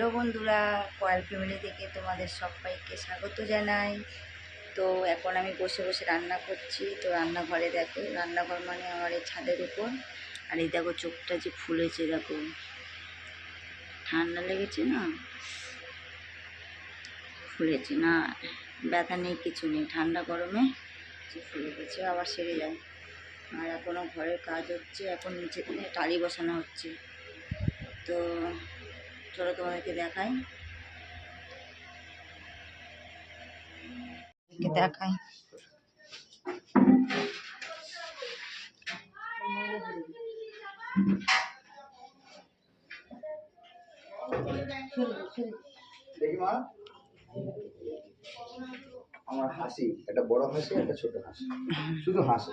Hello বন্ধুরা, coil family থেকে তোমাদের সবাইকে স্বাগত জানাই। তো এখন আমি বসে বসে রান্না করছি। তো রান্নাঘরে দেখো, রান্নাঘর মানে আমার এই ছাদের উপর। আর এই দেখো চোখটা যে ফুলেছে, দেখো। ঠান্ডা লেগেছে না? ফুলেছে না? ব্যথা নেই, কিছু নেই। ঠান্ডা গরমে যে ফুলে গেছে আবার সেরে যায়। আর এখনও ঘরের কাজ হচ্ছে, এখন নিচে টালি বসানো হচ্ছে। তো চলো তোমাদেরকে দেখাই। দেখাই। দেখি আমার হাসি, একটা বড় হাসি, একটা ছোট হাসি। শুধু হাসি।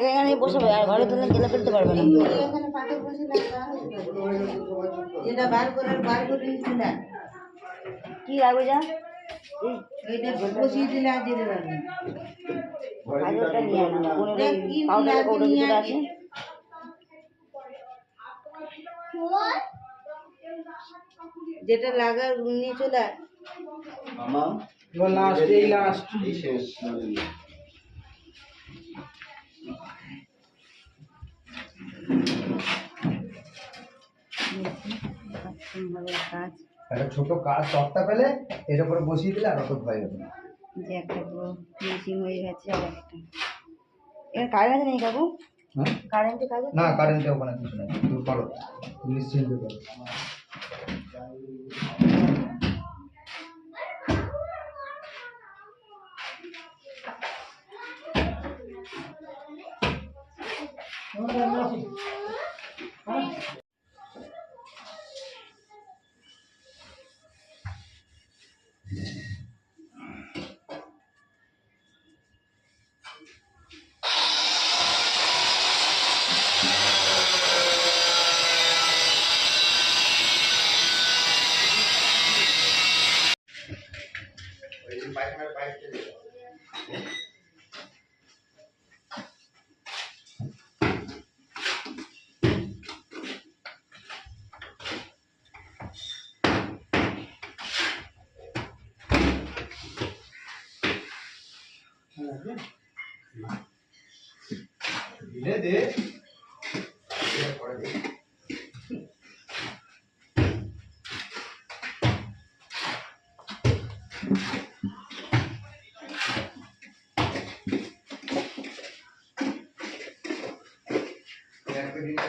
এখানে বসাবে আর ঘরে তুলে গেলে ফেলতে পারবে না যেটা বার করার বার করে নিচ্ছি না কি লাগবে যা এইটা বসিয়ে দিলে আর যেতে পারবে না। আগে ওটা নিয়ে আনো বোনের দেখ কি পাউডার লাগবে কৌটো নিয়ে ভিতরে আসি। আছে যেটা লাগা নিয়ে চলে আয়। মামা লাস্ট এই লাস্ট এই শেষ একটা ছোট কাজ তক্তা পেলে এর উপরে বসিয়ে দিলে আর অত ভয় হবে না। যে একটা পুরো ফিনিশিং হয়ে গেছে আর একটা। এর কারেন্ট নেই কাকু হ্যাঁ? কারেন্টের কাজ না কারেন্টে ওখানে কিছু নেই। তুমি করো তুমি নিশ্চিন্তে করো। ওই যে পায়খানার পাইপ চলে যাবে। দিলে দে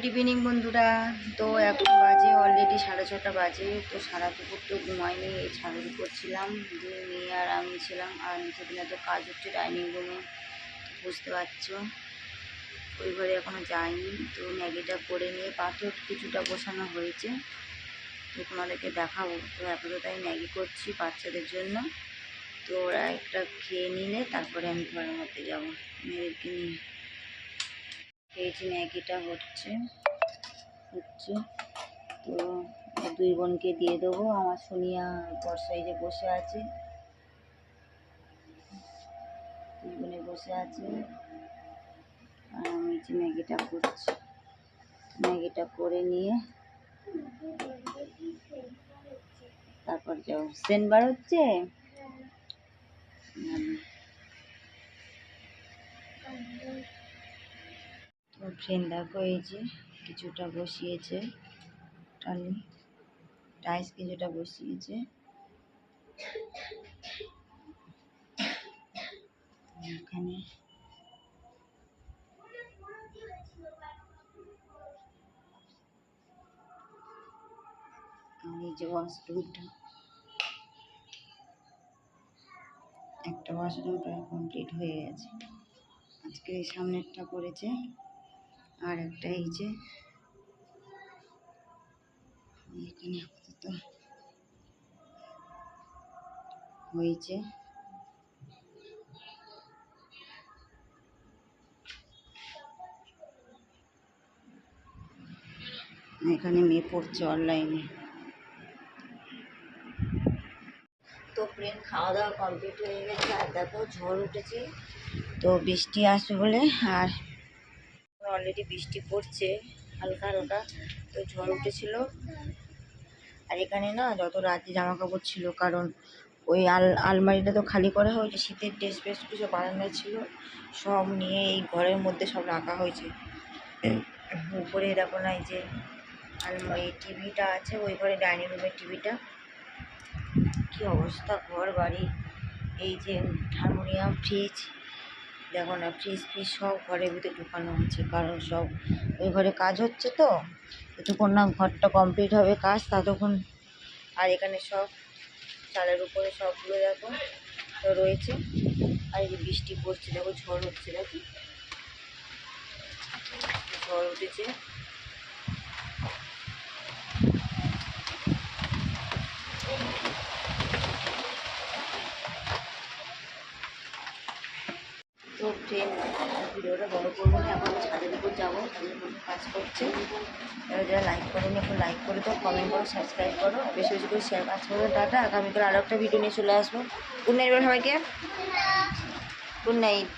গুড ইভিনিং বন্ধুরা। তো এখন বাজে অলরেডি সাড়ে ছটা বাজে, তো সারা দুপুর তো ঘুমাইনি, এই ছাদের করছিলাম ছিলাম। দুই মেয়ে আর আমি ছিলাম, আর নিচে দিনে তো কাজ হচ্ছে ডাইনিং রুমে বুঝতে পারছ? ওই ঘরে এখনও যাইনি, তো ম্যাগিটা করে নিয়ে পাথর কিছুটা বসানো হয়েছে, তো তোমাদেরকে দেখাবো। তো আপাতত আমি ম্যাগি করছি বাচ্চাদের জন্য, তো ওরা একটা খেয়ে নিলে তারপরে আমি ঘরের মধ্যে যাব, মেয়েদেরকে নিয়ে। খেয়েছি ম্যাগিটা হচ্ছে হচ্ছে। তো দুই বোনকে দিয়ে দেবো। আমার সোনিয়া বর্ষায় যে বসে আছে। দুই বোনে বসে আছে। আর আমি যে ম্যাগিটা করছি, ম্যাগিটা করে নিয়ে তারপর যাও সেন বার হচ্ছে। ভালো। তো ফ্রেন্ড দেখো এই যে, কিছুটা বসিয়েছে টালি টাইস কিছুটা বসিয়েছে। এখানে এই যে একটা ওয়াশরুমটা কমপ্লিট হয়ে গেছে। আজকে এই সামনেরটা করেছে। আর একটা এই যে হয়েছে। এখানে মেয়ে পড়ছে অনলাইনে তো প্লেন খাওয়া দাওয়া কমপ্লিট হয়ে গেছে, আর দেখো ঝড় উঠেছে, তো বৃষ্টি আসবে বলে, আর অলরেডি বৃষ্টি পড়ছে, হালকা হালকা, তো ঝড় উঠেছিল। আর এখানে না যত রাতে জামা কাপড় ছিল, কারণ ওই আল, আলমারিটা তো খালি করা হয়েছে, শীতের ড্রেস ফ্রেস কিছু বারান্দায় ছিল, সব নিয়ে এই ঘরের মধ্যে সব রাখা হয়েছে। উপরে দেখো না এই যে আলমারি, টিভিটা আছে, ওই ঘরে ডাইনিং রুমের টিভিটা। কি অবস্থা, ঘর বাড়ি, এই যে হারমোনিয়াম ফ্রিজ দেখো না ফ্রিজ ফ্রিজ সব ঘরের ভিতরে ঢুকানো হচ্ছে, কারণ সব ওই ঘরে কাজ হচ্ছে তো। যতক্ষণ না ঘরটা কমপ্লিট হবে কাজ, ততক্ষণ আর এখানে সব চালের উপরে সবগুলো দেখো রয়েছে। আর এই বৃষ্টি পড়ছে, দেখো ঝড় হচ্ছে দেখো ঝড় উঠেছে। বড় করব এখন ছাদের উপর যাব কাজ করছে। এবার যারা লাইক করেন এখন লাইক করে দাও কমেন্ট করো সাবস্ক্রাইব করো বেশি বেশি করে শেয়ার কাজ করো, টাটা। আগামীকাল আরও একটা ভিডিও নিয়ে চলে আসব। গুড নাইট সবাইকে। Good night